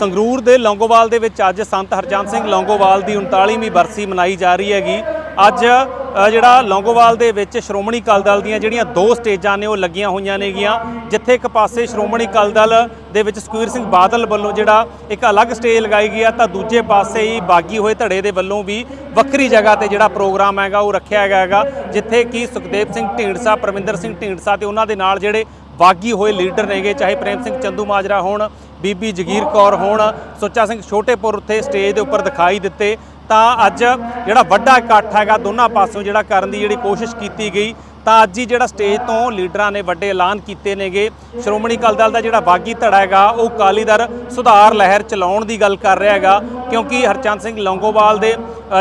ਸੰਗਰੂਰ ਦੇ ਲੌਂਗੋਵਾਲ ਦੇ ਵਿੱਚ ਅੱਜ ਸੰਤ ਹਰਚੰਦ ਸਿੰਘ ਲੌਂਗੋਵਾਲ ਦੀ 39ਵੀਂ ਬਰਸੀ ਮਨਾਈ ਜਾ ਰਹੀ ਹੈਗੀ। ਅੱਜ ਜਿਹੜਾ ਲੌਂਗੋਵਾਲ ਦੇ ਵਿੱਚ ਸ਼੍ਰੋਮਣੀ ਅਕਾਲੀ ਦਲ ਦੀਆਂ ਜਿਹੜੀਆਂ ਦੋ ਸਟੇਜਾਂ ਨੇ ਉਹ ਲੱਗੀਆਂ ਹੋਈਆਂ ਨੇਗੀਆਂ। ਜਿੱਥੇ ਇੱਕ ਪਾਸੇ ਸ਼੍ਰੋਮਣੀ ਅਕਾਲੀ ਦਲ ਦੇ ਵਿੱਚ ਸੁਖਬੀਰ ਸਿੰਘ ਬਾਦਲ ਵੱਲੋਂ ਜਿਹੜਾ ਇੱਕ ਅਲੱਗ ਸਟੇਜ ਲਗਾਈ ਗਈ ਆ, ਤਾਂ ਦੂਜੇ ਪਾਸੇ ਹੀ ਬਾਗੀ ਹੋਏ ਧੜੇ ਦੇ ਵੱਲੋਂ ਵੀ ਵੱਖਰੀ ਜਗ੍ਹਾ ਤੇ ਜਿਹੜਾ ਪ੍ਰੋਗਰਾਮ ਹੈਗਾ ਉਹ ਰੱਖਿਆ ਗਿਆ ਹੈਗਾ, ਜਿੱਥੇ ਕਿ ਸੁਖਦੇਵ ਸਿੰਘ ਢੀਂਡਸਾ, ਪਰਮਿੰਦਰ ਸਿੰਘ ਢੀਂਡਸਾ ਤੇ ਉਹਨਾਂ ਦੇ ਨਾਲ ਜਿਹੜੇ ਬਾਗੀ ਹੋਏ ਲੀਡਰ ਨੇਗੇ, ਚਾਹੇ ਪ੍ਰੇਮ ਸਿੰਘ ਚੰਦੂ ਮਾਜਰਾ ਹੋਣ, ਬੀਬੀ ਜਗੀਰ ਕੌਰ ਹੋਣ, ਸੁੱਚਾ ਸਿੰਘ ਛੋਟੇਪੁਰ ਉੱਥੇ ਸਟੇਜ ਦੇ ਉੱਪਰ ਦਿਖਾਈ ਦਿੱਤੇ। ਤਾਂ ਅੱਜ ਜਿਹੜਾ ਵੱਡਾ ਇਕੱਠ ਹੈਗਾ ਦੋਨਾਂ ਪਾਸਿਓਂ ਜਿਹੜਾ ਕਰਨ ਦੀ ਜਿਹੜੀ ਕੋਸ਼ਿਸ਼ ਕੀਤੀ ਗਈ, ਤਾਂ ਅੱਜ ਹੀ ਜਿਹੜਾ ਸਟੇਜ ਤੋਂ ਲੀਡਰਾਂ ਨੇ ਵੱਡੇ ਐਲਾਨ ਕੀਤੇ ਨੇਗੇ। ਸ਼੍ਰੋਮਣੀ ਅਕਾਲੀ ਦਲ ਦਾ ਜਿਹੜਾ ਬਾਗੀ ਧੜਾ ਹੈਗਾ, ਉਹ ਅਕਾਲੀ ਦਲ ਸੁਧਾਰ ਲਹਿਰ ਚਲਾਉਣ ਦੀ ਗੱਲ ਕਰ ਰਿਹਾ ਹੈਗਾ, ਕਿਉਂਕਿ ਹਰਚੰਦ ਸਿੰਘ ਲੌਂਗੋਵਾਲ ਦੇ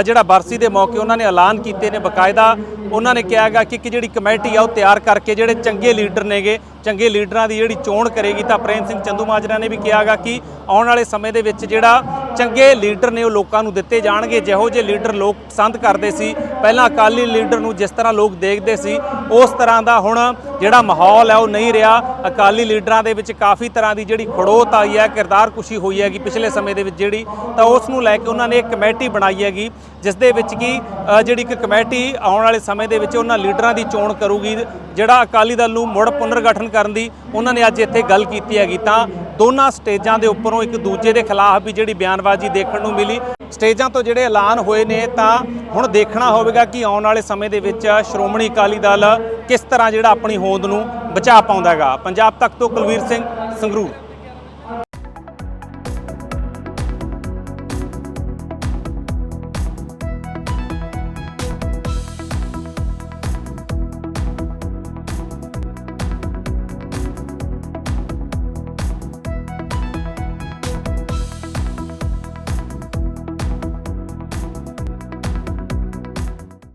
ਜਿਹੜਾ ਬਰਸੀ ਦੇ ਮੌਕੇ ਉਹਨਾਂ ਨੇ ਐਲਾਨ ਕੀਤੇ ਨੇ ਬਕਾਇਦਾ, ਉਹਨਾਂ ਨੇ ਕਿਹਾ ਹੈਗਾ ਕਿ ਇੱਕ ਜਿਹੜੀ ਕਮੇਟੀ ਆ ਉਹ ਤਿਆਰ ਕਰਕੇ ਜਿਹੜੇ ਚੰਗੇ ਲੀਡਰ ਨੇਗੇ, ਚੰਗੇ ਲੀਡਰਾਂ ਦੀ ਜਿਹੜੀ ਚੋਣ ਕਰੇਗੀ ਤਾਂ ਪ੍ਰੇਮ ਸਿੰਘ ਚੰਦੂ ਮਾਜਰਾ ਨੇ ਵੀ ਕਿਹਾ ਹੈਗਾ ਕਿ ਆਉਣ ਵਾਲੇ ਸਮੇਂ ਦੇ ਵਿੱਚ ਜਿਹੜਾ ਚੰਗੇ ਲੀਡਰ ਨੇ ਉਹ ਲੋਕਾਂ ਨੂੰ ਦਿੱਤੇ ਜਾਣਗੇ, ਜਿਹੋ ਜਿਹੇ ਲੀਡਰ ਲੋਕ ਪਸੰਦ ਕਰਦੇ ਸੀ ਪਹਿਲਾਂ ਅਕਾਲੀ ਲੀਡਰ ਨੂੰ ਜਿਸ ਤਰ੍ਹਾਂ ਲੋਕ ਦੇਖਦੇ ਸੀ, ਉਸ ਤਰ੍ਹਾਂ ਦਾ ਹੁਣ ਜਿਹੜਾ ਮਾਹੌਲ ਹੈ ਉਹ ਨਹੀਂ ਰਿਹਾ। ਅਕਾਲੀ ਲੀਡਰਾਂ ਦੇ ਵਿੱਚ ਕਾਫੀ ਤਰ੍ਹਾਂ ਦੀ ਜਿਹੜੀ ਖੜੋਤ ਆਈ ਹੈ, ਕਿਰਦਾਰ ਕੁਸ਼ੀ ਹੋਈ ਹੈਗੀ ਪਿਛਲੇ ਸਮੇਂ ਦੇ ਵਿੱਚ ਜਿਹੜੀ, ਤਾਂ ਉਸ ਨੂੰ ਲੈ ਕੇ ਉਹਨਾਂ ਨੇ ਇੱਕ ਕਮੇਟੀ ਬਣਾਈ ਹੈਗੀ, ਜਿਸ ਦੇ ਵਿੱਚ ਕੀ ਜਿਹੜੀ ਇੱਕ ਕਮੇਟੀ ਆਉਣ ਵਾਲੇ ਸਮੇਂ ਦੇ ਵਿੱਚ ਉਹਨਾਂ ਲੀਡਰਾਂ ਦੀ ਚੋਣ ਕਰੂਗੀ, ਜਿਹੜਾ ਅਕਾਲੀ ਦਲ ਨੂੰ ਮੁੜ ਪੁਨਰਗਠਨ ਕਰਨ ਦੀ ਉਹਨਾਂ ਨੇ ਅੱਜ ਇੱਥੇ ਗੱਲ ਕੀਤੀ ਹੈਗੀ। ਤਾਂ ਦੋਨਾਂ ਸਟੇਜਾਂ ਦੇ ਉੱਪਰੋਂ ਇੱਕ ਦੂਜੇ ਦੇ ਖਿਲਾਫ ਵੀ ਜਿਹੜੀ ਬਿਆਨਬਾਜ਼ੀ ਦੇਖਣ ਨੂੰ ਮਿਲੀ। ਸਟੇਜਾਂ ਤੋਂ ਜਿਹੜੇ ਐਲਾਨ ਹੋਏ ਨੇ, ਤਾਂ ਹੁਣ ਦੇਖਣਾ ਹੋਵੇਗਾ ਕਿ ਆਉਣ ਵਾਲੇ ਸਮੇਂ ਦੇ ਵਿੱਚ ਸ਼੍ਰੋਮਣੀ ਅਕਾਲੀ ਦਲ ਕਿਸ ਤਰ੍ਹਾਂ ਜਿਹੜਾ ਆਪਣੀ ਹੋਂਦ ਨੂੰ ਬਚਾ ਪਾਉਂਦਾ ਹੈਗਾ। ਪੰਜਾਬ ਤੱਕ ਤੋਂ ਕੁਲਵੀਰ ਸਿੰਘ ਸੰਗਰੂਰ।